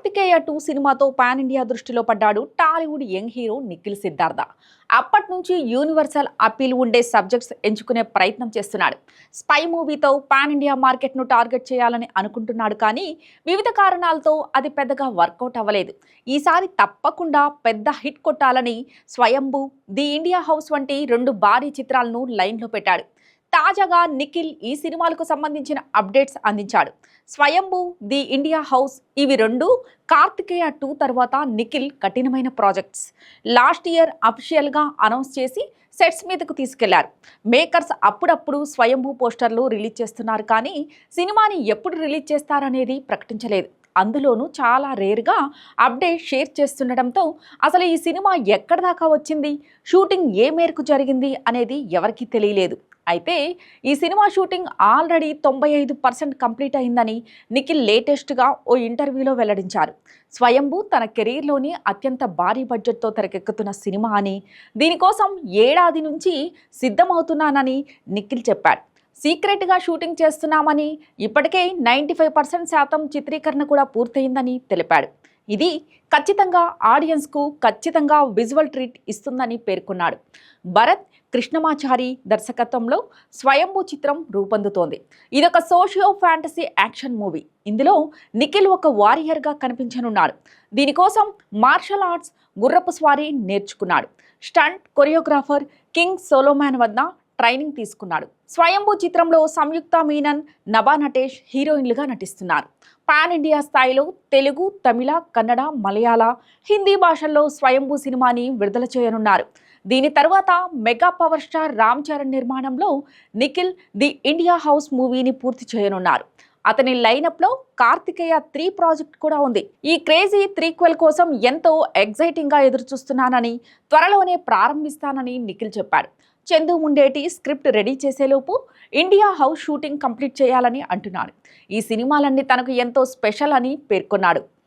Karthikeya two సినిమాతో pan India దృష్టిలో పడ్డాడు టాలీవుడ్ యంగ్ హీరో నిఖిల్ సిద్ధార్థ. అప్పటి నుంచి యూనివర్సల్ అపీల్ ఉండే సబ్జెక్ట్స్ ఎంచుకునే ప్రయత్నం చేస్తున్నాడు. స్పై మూవీతో పాన్ ఇండియా మార్కెట్ను టార్గెట్ చేయాలని అనుకుంటున్నాడు కానీ వివిధ కారణాలతో అది పెద్దగా వర్కౌట్ అవ్వలేదు. ఈసారి తప్పకుండా పెద్ద హిట్ కొట్టాలని స్వయంభూ ది ఇండియా హౌస్ వంటి రెండు భారీ చిత్రాలను లైన్లో పెట్టాడు. తాజాగా నిఖిల్ ఈ సినిమాలకు సంబంధించిన అప్డేట్స్ అందించాడు. స్వయంభూ ది ఇండియా హౌస్ ఇవి రెండు కార్తికేయ టూ తర్వాత నిఖిల్ కఠినమైన ప్రాజెక్ట్స్. లాస్ట్ ఇయర్ అఫిషియల్గా అనౌన్స్ చేసి సెట్స్ మీదకు తీసుకెళ్ళారు. మేకర్స్ అప్పుడప్పుడు స్వయంభూ పోస్టర్లు రిలీజ్ చేస్తున్నారు కానీ సినిమాని ఎప్పుడు రిలీజ్ చేస్తారనేది ప్రకటించలేదు. అందులోనూ చాలా రేర్గా అప్డేట్ షేర్ చేస్తుండటంతో అసలు ఈ సినిమా ఎక్కడి దాకా వచ్చింది? షూటింగ్ ఏ మేరకు జరిగింది? అనేది ఎవరికీ తెలియలేదు. అయితే ఈ సినిమా షూటింగ్ ఆల్రెడీ తొంభై ఐదు పర్సెంట్ కంప్లీట్ అయిందని నిఖిల్ లేటెస్ట్గా ఓ ఇంటర్వ్యూలో వెల్లడించారు. స్వయంభూ తన కెరీర్లోని అత్యంత భారీ బడ్జెట్తో తెరకెక్కుతున్న సినిమా అని దీనికోసం ఏడాది నుంచి సిద్ధమవుతున్నానని నిఖిల్ చెప్పాడు. సీక్రెట్గా షూటింగ్ చేస్తున్నామని ఇప్పటికే నైంటీ ఫైవ్ పర్సెంట్ శాతం చిత్రీకరణ కూడా పూర్తయిందని తెలిపాడు. ఇది ఖచ్చితంగా ఆడియన్స్కు ఖచ్చితంగా విజువల్ ట్రీట్ ఇస్తుందని పేర్కొన్నాడు. భరత్ కృష్ణమాచారి దర్శకత్వంలో స్వయంభూ చిత్రం రూపొందుతోంది. ఇదొక సోషియో ఫ్యాంటసీ యాక్షన్ మూవీ. ఇందులో నిఖిల్ ఒక వారియర్గా కనిపించనున్నాడు. దీనికోసం మార్షల్ ఆర్ట్స్ గుర్రపు స్వారీ నేర్చుకున్నాడు. స్టంట్ కొరియోగ్రాఫర్ కింగ్ సోలోమాన్ వద్ద ట్రైనింగ్ తీసుకున్నాడు. స్వయంభూ చిత్రంలో సంయుక్త మీనన్ నభా నటేష్ హీరోయిన్లుగా నటిస్తున్నారు. పాన్ ఇండియా స్థాయిలో తెలుగు తమిళ కన్నడ మలయాళ హిందీ భాషల్లో స్వయంభూ సినిమాని విడుదల చేయనున్నారు. దీని తర్వాత mega power star Ram Charan నిర్మాణంలో నిఖిల్ ది ఇండియా హౌస్ మూవీని పూర్తి చేయనున్నారు. అతని లైనప్లో కార్తికేయ త్రీ ప్రాజెక్ట్ కూడా ఉంది. ఈ క్రేజీ త్రీక్వెల్ కోసం ఎంతో ఎగ్జైటింగ్గా ఎదురుచూస్తున్నానని త్వరలోనే ప్రారంభిస్తానని నిఖిల్ చెప్పాడు. చందు ముండేటి స్క్రిప్ట్ రెడీ చేసేలోపు ఇండియా హౌస్ షూటింగ్ కంప్లీట్ చేయాలని అంటున్నాడు. ఈ సినిమాలన్నీ తనకు ఎంతో స్పెషల్ అని పేర్కొన్నాడు.